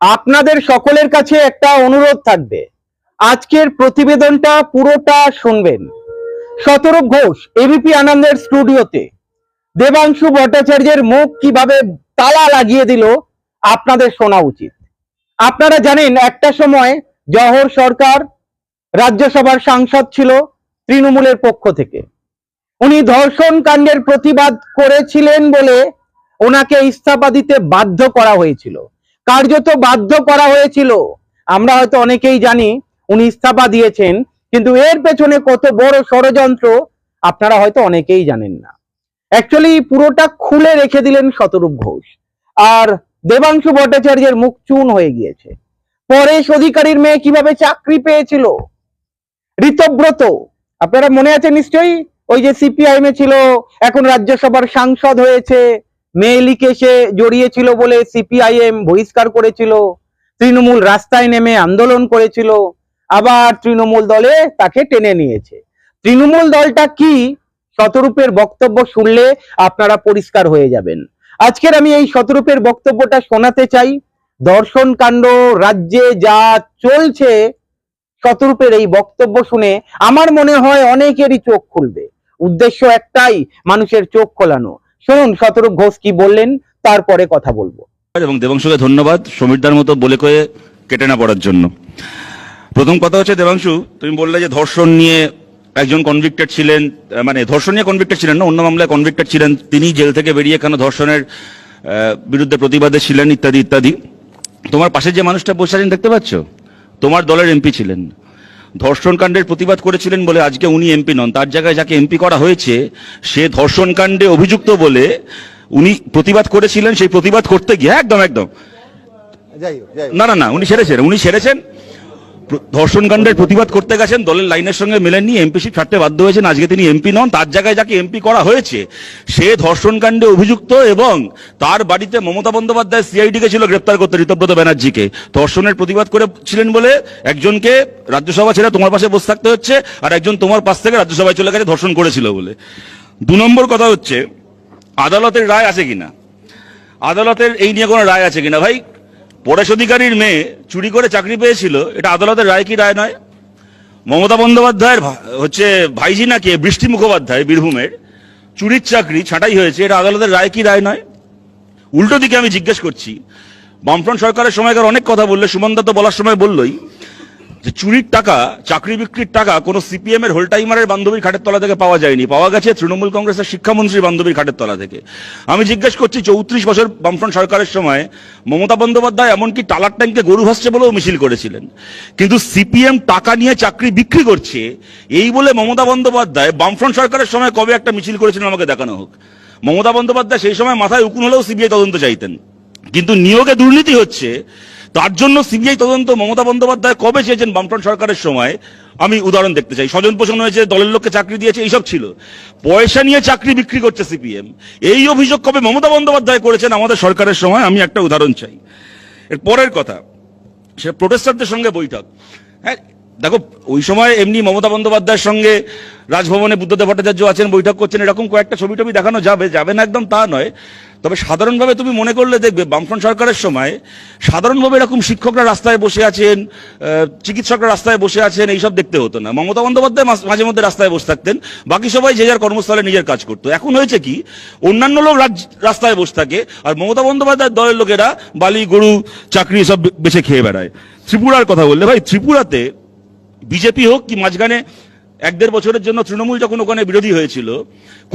আপনাদের সকলের কাছে একটা অনুরোধ থাকবে। আজকের প্রতিবেদনটা পুরোটা শুনবেন। শতরূপ ঘোষ এবিপি আনন্দের স্টুডিওতে। দেবাংশু ভট্টাচার্যের মুখ কীভাবে তালা লাগিয়ে দিল, আপনাদের শোনা উচিত। আপনারা জানেন, একটা সময় জহর সরকার রাজ্যসভার সাংসদ ছিল তৃণমূলের পক্ষ থেকে। উনি ধর্ষণ কাণ্ডের প্রতিবাদ করেছিলেন বলে ওনাকে ইস্তফা দিতে বাধ্য করা হয়েছিল। কার্যত বাধ্য করা হয়েছিল। আমরা হয়তো অনেকেই জানি, উনি ইস্তফা দিয়েছেন, কিন্তু এর পেছনে কত বড় ষড়যন্ত্র আপনারা হয়তো অনেকেই জানেন না। অ্যাকচুয়ালি পুরোটা খুলে রেখে দিলেন শতরূপ ঘোষ। আর দেবাংশু ভট্টাচার্যের মুখ চুন হয়ে গিয়েছে। পরেশ অধিকারীর মেয়ে কীভাবে চাকরি পেয়েছিল? ঋতব্রত, আপনারা মনে আছে নিশ্চয়ই? ওই যে সিপিআইএম এ ছিল, এখন রাজ্যসভার সাংসদ হয়েছে। মেয়েলি কেসে জড়িয়েছিল বলে সিপিআইএম বহিষ্কার করেছিল, তৃণমূল রাস্তায় নেমে আন্দোলন করেছিল, আবার তৃণমূল দলে তাকে টেনে নিয়েছে। তৃণমূল দলটা কি? শতরূপের বক্তব্য শুনলে আপনারা পরিষ্কার হয়ে যাবেন। আজকের আমি এই শতরূপের বক্তব্যটা শোনাতে চাই। দর্শন কাণ্ড, রাজ্যে যা চলছে, শতরূপের এই বক্তব্য শুনে আমার মনে হয় অনেকেরই চোখ খুলবে। উদ্দেশ্য একটাই, মানুষের চোখ খোলানো। শুনুন, শতরূপ ঘোষ কি বললেন, তারপরে কথা বলব। এবং দেবাংশুকে ধন্যবাদ সমীরদার মতো বলে কয়ে কেটে না পড়ার জন্য। প্রথম কথা হচ্ছে, দেবাংশু, তুমি বললে যে ধর্ষণ নিয়ে একজন কনভিক্টেড ছিলেন মানে ধর্ষণ নিয়ে কনভিক্টেড ছিলেন না, অন্য মামলায় কনভিক্টেড ছিলেন, তিনি জেল থেকে বেরিয়ে কেন ধর্ষণের বিরুদ্ধে প্রতিবাদে ছিলেন, ইত্যাদি ইত্যাদি। তোমার পাশে যে মানুষটা বসে আছেন, দেখতে পাচ্ছ? তোমার দলের এমপি ছিলেন। ধর্ষণ কাণ্ডের প্রতিবাদ করেছিলেন বলে আজকে উনি এমপি নন। তার জায়গায় যাকে এমপি করা হয়েছে সে ধর্ষণকাণ্ডে অভিযুক্ত বলে উনি প্রতিবাদ করেছিলেন। সেই প্রতিবাদ করতে গিয়ে একদম একদম। না না না উনি সেরেছেন। উনি সেরেছেন। প্র- ধর্ষণ কাণ্ডের প্রতিবাদ করতে গেছেন, দলের লাইনের সঙ্গে মেলেননি এমপিসি ছাড়তে বাধ্য হয়েছেন, আজকে তিনি এমপি নন, তার জায়গায় যাকে এমপি করা হয়েছে, সে ধর্ষণকাণ্ডে অভিযুক্ত এবং তার বাড়িতে মমতা বন্দ্যোপাধ্যায় সিআইডি কে ছিল গ্রেপ্তার করতে, ঋতব্রত ব্যানার্জিকে। ধর্ষণের প্রতিবাদ করেছিলেন বলে একজনকে রাজ্যসভা ছেড়ে তোমার পাশে বসে থাকতে হচ্ছে, আর একজন তোমার পাশ থেকে রাজ্যসভায় চলে গেছে, ধর্ষণ করেছিল বলে। দু নম্বর কথা হচ্ছে, আদালতের রায় আছে কিনা? আদালতের এই নিয়ে কোনো রায় আছে কিনা? ভাই পরেশ অধিকারীর মেয়ে চুরি করে চাকরি পেয়েছিল, এটা আদালতের রায় কি রায় নয়? মমতা বন্দ্যোপাধ্যায়ের হচ্ছে ভাইজি নাকি বৃষ্টি মুখোপাধ্যায় বীরভূমের, চুরির চাকরি ছাঁটাই হয়েছে, এটা আদালতের রায় কি রায় নয়? উল্টো দিকে আমি জিজ্ঞেস করছি, বামফ্রন্ট সরকারের সময়কার অনেক কথা বললে সুমন তো বলার সময় বললই যে চুরির টাকা, চাকরি বিক্রির টাকা কোনো সিপিএম এর হোলটাইমারের বান্ধবীর খাটের তলা থেকে পাওয়া যায়নি। পাওয়া গেছে তৃণমূল কংগ্রেসের শিক্ষামন্ত্রীর বান্ধবীর খাটের তলা থেকে। আমি জিজ্ঞেস করছি, চৌত্রিশ বছর বামফ্রন্ট সরকারের সময় মমতা বন্দ্যোপাধ্যায় এমনকি টালার ট্যাঙ্কে গরু ভাসছে বলেও মিছিল করেছিলেন। কিন্তু সিপিএম টাকা নিয়ে চাকরি বিক্রি করছে, এই বলে মমতা বন্দ্যোপাধ্যায় বামফ্রন্ট সরকারের সময় কবে একটা মিছিল করেছিলেন আমাকে দেখানো হোক। মমতা বন্দ্যোপাধ্যায় সেই সময় মাথায় উকুন হলেও সিবিআই তদন্ত চাইতেন। কিন্তু নিয়োগে দুর্নীতি হচ্ছে তার জন্য সিবিআই তদন্ত মমতা বন্দ্যোপাধ্যায় কবে চেয়েছেন বামফ্রন্ট সরকারের সময়, আমি উদাহরণ দেখতে চাই। স্বজন পোষণ হয়েছে, দলের লোককে চাকরি দিয়েছে, এইসব ছিল। পয়সা নিয়ে চাকরি বিক্রি করছে সিপিএম। এই অভিযোগ কবে মমতা বন্দ্যোপাধ্যায় করেছেন আমাদের সরকারের সময়, আমি একটা উদাহরণ চাই। এর পরের কথা, সে প্রোটেস্টারদের সঙ্গে বৈঠক। হ্যাঁ দেখো, ওই সময় এমনি মমতা বন্দ্যোপাধ্যায়ের সঙ্গে রাজভবনে বুদ্ধদেব ভট্টাচার্য আছেন, বৈঠক করছেন, এরকম কয়েকটা ছবি টবি দেখানো যাবে যাবে না একদম তা নয়। তবে সাধারণভাবে তুমি মনে করলে দেখবে, বামফ্রন্ট সরকারের সময় সাধারণভাবে এরকম শিক্ষকরা রাস্তায় বসে আছেন চিকিৎসকরা রাস্তায় বসে আছেন, এইসব দেখতে হতো না। মমতা বন্দ্যোপাধ্যায় মাঝে মধ্যে রাস্তায় বসে থাকতেন, বাকি সবাই যে যার কর্মস্থলে নিজের কাজ করতো। এখন হয়েছে কি, অন্যান্য লোক রাস্তায় বসে থাকে, আর মমতা বন্দ্যোপাধ্যায়ের দলের লোকেরা বালি, গরু, চাকরি সব বেছে খেয়ে বেড়ায়। ত্রিপুরার কথা বললে, ভাই, ত্রিপুরাতে বিজেপি হোক কি মাঝখানে এক দেড় বছরের জন্য তৃণমূল যখন ওখানে বিরোধী হয়েছিল,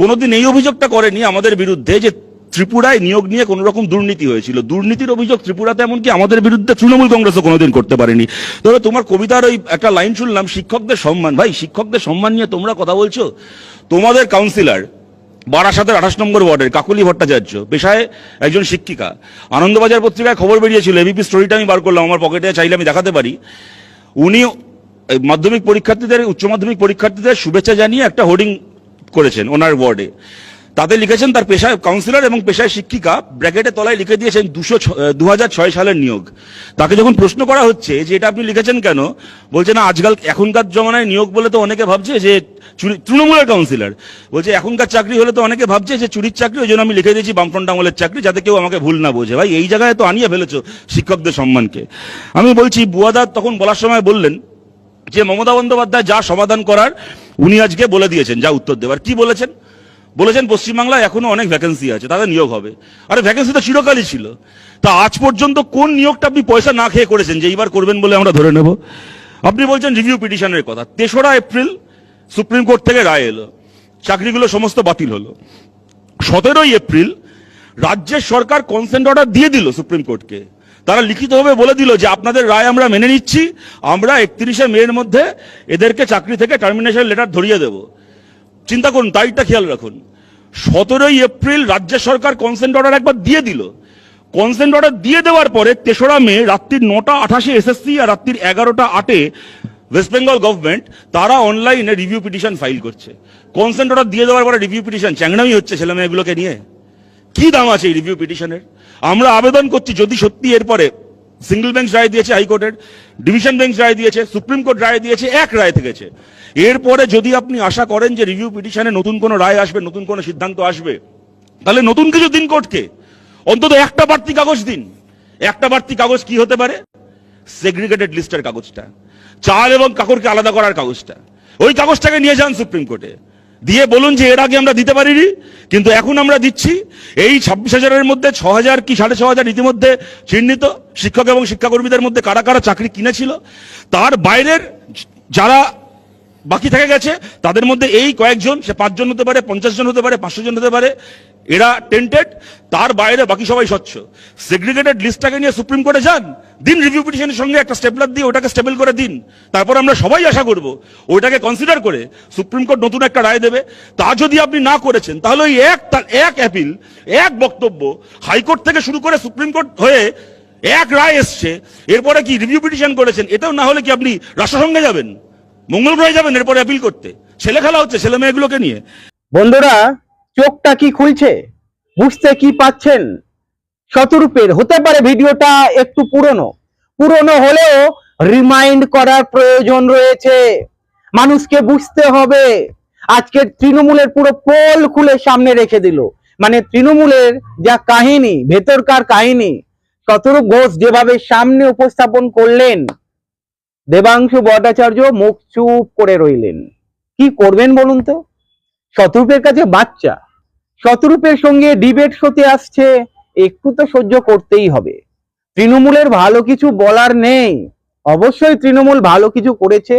কোনোদিন এই অভিযোগটা করেনি আমাদের বিরুদ্ধে যে ত্রিপুরায় নিয়োগ নিয়ে কোন রকম দুর্নীতি হয়েছিল। দুর্নীতির অভিযোগ ত্রিপুরাতে এমনকি আমাদের বিরুদ্ধে তৃণমূল কংগ্রেসও কোনোদিন করতে পারেনি। তবে তোমার কবিতার ওই একটা লাইন শুনলাম, শিক্ষকদের সম্মান। ভাই, শিক্ষকদের সম্মান নিয়ে তোমরা কথা বলছো? তোমাদের কাউন্সিলর বারাসাতের আঠাশ নম্বর ওয়ার্ডের কাকলি ভট্টাচার্য, পেশায় একজন শিক্ষিকা। আনন্দবাজার পত্রিকায় খবর বেরিয়েছিল এবিপি স্টোরিটা আমি বার করলাম, আমার পকেটে চাইলে আমি দেখাতে পারি। উনি মাধ্যমিক পরীক্ষার্থীদের, উচ্চ মাধ্যমিক পরীক্ষার্থীদের শুভেচ্ছা জানিয়ে একটা হোর্ডিং করেছেন ওনার ওয়ার্ডে। তাতে লিখেছেন তার পেশায় কাউন্সিলর এবং পেশায় শিক্ষিকা, ব্র্যাকেটে তলায় লিখে দিয়েছেন দুশো দু সালের নিয়োগ। তাকে যখন প্রশ্ন করা হচ্ছে যে এটা আপনি লিখেছেন কেন, বলছে না, আজকাল এখনকার জমানায় নিয়োগ বলে তো অনেকে ভাবছে যে তৃণমূলের কাউন্সিলর বলছে, এখনকার চাকরি হলে তো অনেকে ভাবছে যে চুরির চাকরি, ওই জন্য আমি লিখে দিয়েছি বামফ্রন্ট আমলের চাকরি, যাতে কেউ আমাকে ভুল না বোঝে। ভাই, এই জায়গায় তো আনিয়ে ফেলেছো শিক্ষকদের সম্মানকে। আমি বলছি, বুয়াদার তখন বলার সময় বললেন যে মমতা বন্দ্যোপাধ্যায় যা সমাধান করার, উনি আজকে বলে দিয়েছেন, যা উত্তর দেবার। কি বলেছেন? বলেছেন পশ্চিমবাংলায় এখনও অনেক ভ্যাকেন্সি আছে, তাদের নিয়োগ হবে। আরে ভ্যাকেন্সি তো চিরকালই ছিল। তা আজ পর্যন্ত কোন নিয়োগটা আপনি পয়সা না খেয়ে করেছেন, যে এইবার করবেন বলে আমরা ধরে নেব? আপনি বলছেন রিভিউ পিটিশনের কথা। তেসরা এপ্রিল সুপ্রিম কোর্ট থেকে রায় এলো। চাকরিগুলো সমস্ত বাতিল হলো। সতেরোই এপ্রিল রাজ্যের সরকার কনসেন্ট অর্ডার দিয়ে দিল সুপ্রিম কোর্টকে। তারা লিখিতভাবে বলে দিল যে আপনাদের রায় আমরা মেনে নিচ্ছি, আমরা একত্রিশে মের মধ্যে এদেরকে চাকরি থেকে টার্মিনেশন লেটার ধরিয়ে দেব। চিন্তা করুন, তারিখটা খেয়াল রাখুন। সতেরোই এপ্রিল রাজ্য সরকার কনসেন্ট অর্ডার একবার দিয়ে দিল। কনসেন্ট অর্ডার দিয়ে দেওয়ার পরে তেসরা মে রাত্রির নটা আঠাশে এসএসসি আর রাত্রির এগারোটা আটে ওয়েস্ট বেঙ্গল গভর্নমেন্ট তারা অনলাইনে রিভিউ পিটিশন ফাইল করছে। কনসেন্ট অর্ডার দিয়ে দেওয়ার পরে রিভিউ পিটিশন চ্যাংড়ামি হচ্ছে ছেলে মেয়েগুলোকে নিয়ে। কি দাম আছে এই রিভিউ পিটিশনের আমরা আবেদন করছি যদি সত্যি এরপরে সিঙ্গল বেঞ্চ রায় দিয়েছে হাইকোর্টের ডিভিশন বেঞ্চ রায় দিয়েছে, সুপ্রিম কোর্ট রায় দিয়েছে, এক রায় থেকেছে এরপরে যদি আপনি আশা করেন যে রিভিউ পিটিশনে নতুন কোনো রায় আসবে, নতুন কোনো সিদ্ধান্ত আসবে, তাহলে নতুন কিছু দিন কোর্টকে। অন্তত একটা বাড়তি কাগজ দিন। একটা বাড়তি কাগজ কি হতে পারে? সেগ্রিগেটেড লিস্টের কাগজটা। চাল এবং কাকরকে আলাদা করার কাগজটা। ওই কাগজটাকে নিয়ে যান সুপ্রিম কোর্টে। দিয়ে বলুন যে এর আগে আমরা দিতে পারিনি, কিন্তু এখন আমরা দিচ্ছি। এই ছাব্বিশ হাজারের মধ্যে ছ হাজার কি সাড়ে ছ হাজার ইতিমধ্যে চিহ্নিত শিক্ষক এবং শিক্ষাকর্মীদের মধ্যে কারা কারা চাকরি কিনেছিল, তার বাইরের যারা বাকি থেকে গেছে। তাদের মধ্যে এই কয়েকজন, সে পাঁচজন হতে পারে, পঞ্চাশ জন হতে পারে, পাঁচশো জন হতে পারে, এরা টেন্টেড, তার বাইরে বাকি সবাই স্বচ্ছ। সেগ্রিগেটেড লিস্টটাকে নিয়ে সুপ্রিম কোর্টে যান, দিন রিভিউ পিটিশনের সঙ্গে একটা স্টেপলার দিয়ে ওটাকে স্টেবল করে দিন। তারপর আমরা সবাই আশা করব, ওইটাকে কনসিডার করে সুপ্রিম কোর্ট নতুন একটা রায় দেবে। তা যদি আপনি না করেছেন, তাহলে ওই এক তার এক অ্যাপিল এক বক্তব্য হাইকোর্ট থেকে শুরু করে সুপ্রিম কোর্ট হয়ে এক রায় এসছে। এরপরে কি রিভিউ পিটিশন করেছেন, এটাও না হলে কি আপনি রাষ্ট্রসংঘে যাবেন? মঙ্গল গ্রহে যাবেন, এরপরে অ্যাপিল করতে। ছেলে খেলা হচ্ছে, ছেলে মেয়েগুলোকে নিয়ে। বন্ধুরা, চোখটা কি খুলছে? বুঝতে কি পাচ্ছেন? শতরূপের, হতে পারে ভিডিওটা একটু পুরনো। পুরনো হলেও রিমাইন্ড করার প্রয়োজন রয়েছে। মানুষকে বুঝতে হবে। আজকের তৃণমূলের পুরো পোল খুলে সামনে রেখে দিল। মানে তৃণমূলের যা কাহিনী, ভেতরকার কাহিনী, শতরূপ ঘোষ যেভাবে সামনে উপস্থাপন করলেন দেবাংশু ভট্টাচার্য মুখ চুপ করে রইলেন। কি করবেন বলুন তো? শতরূপের কাছে বাচ্চা। শতরূপের সঙ্গে ডিবেট হতে আসছে, একটু তো সহ্য করতেই হবে। তৃণমূলের ভালো কিছু বলার নেই। অবশ্যই তৃণমূল ভালো কিছু করেছে।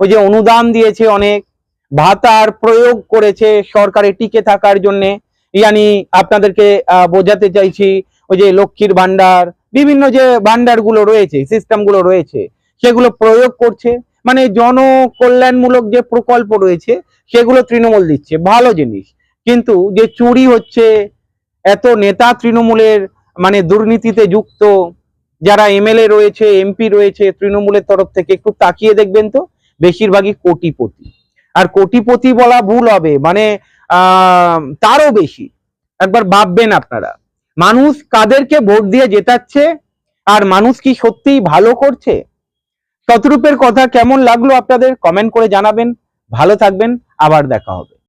ওই যে অনুদান দিয়েছে অনেক, ভাতার প্রয়োগ করেছে সরকারে টিকে থাকার জন্যে। ইয়ানি আপনাদেরকে বোঝাতে চাইছি, ওই যে লক্ষ্মীর ভান্ডার বিভিন্ন যে ভান্ডারগুলো রয়েছে সিস্টেমগুলো রয়েছে সেগুলো প্রয়োগ করছে। মানে জনকল্যাণমূলক যে প্রকল্প রয়েছে, সেগুলো তৃণমূল দিচ্ছে। ভালো জিনিস। কিন্তু যে চুরি হচ্ছে, এত নেতা তৃণমূলের মানে দুর্নীতিতে যুক্ত, যারা এমএলএ রয়েছে, এমপি রয়েছে তৃণমূলের তরফ থেকে, একটু তাকিয়ে দেখবেন তো, বেশিরভাগই কোটিপতি। আর কোটিপতি বলা ভুল হবে। মানে তারও বেশি। একবার ভাববেন আপনারা। মানুষ কাদেরকে ভোট দিয়ে জেতাচ্ছে, আর মানুষ কি সত্যিই ভালো করছে? শতরূপের কথা কেমন লাগল আপনাদের? কমেন্ট করে জানাবেন। ভালো থাকবেন। আবার দেখা হবে।